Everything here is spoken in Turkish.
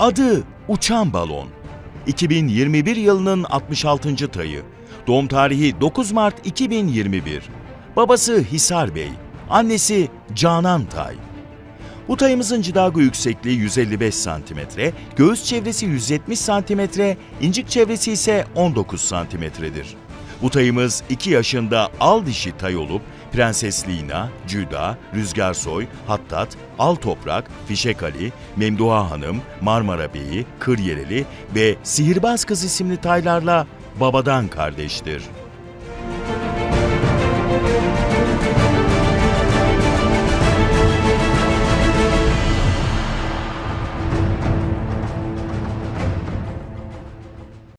Adı Uçan Balon. 2021 yılının 66. tayı. Doğum tarihi 9 Mart 2021. Babası Hisar Bey, annesi Canan Tay. Bu tayımızın cidago yüksekliği 155 cm, göğüs çevresi 170 cm, incik çevresi ise 19 cm'dir. Bu tayımız 2 yaşında al dişi tay olup Prenses Lina, Cüda, Rüzgar Soy, Hattat, Al Toprak, Fişek Ali, Memduha Hanım, Marmara Beyi, Kıryereli ve Sihirbaz Kız isimli taylarla babadan kardeştir.